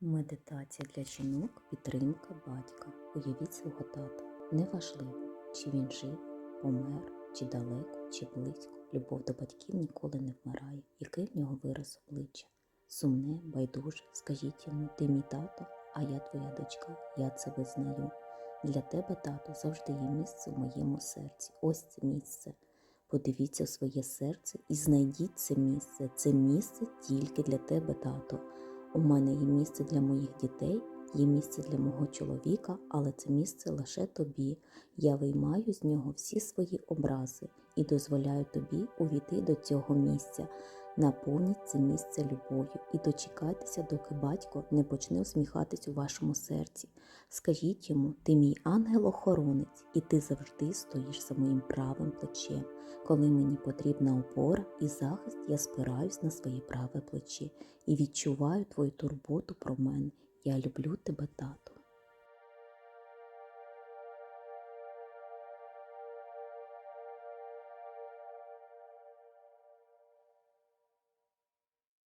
Медитація для жінок підтримка батька. Уявіть свого тата. Неважливо, чи він жив, помер, чи далеко, чи близько. Любов до батьків ніколи не вмирає. Який в нього вираз обличчя? Сумне, байдуже, скажіть йому, ти мій тато, а я твоя дочка, я це визнаю. Для тебе, тато, завжди є місце в моєму серці. Ось це місце. Подивіться в своє серце і знайдіть це місце. Це місце тільки для тебе, тато. У мене є місце для моїх дітей, є місце для мого чоловіка, але це місце лише тобі. Я виймаю з нього всі свої образи і дозволяю тобі увійти до цього місця. Наповніть це місце любов'ю і дочекайтеся, доки батько не почне усміхатись у вашому серці. Скажіть йому, ти мій ангел-охоронець, і ти завжди стоїш за моїм правим плечем. Коли мені потрібна опора і захист, я спираюсь на своє праве плече і відчуваю твою турботу про мене. Я люблю тебе, тато.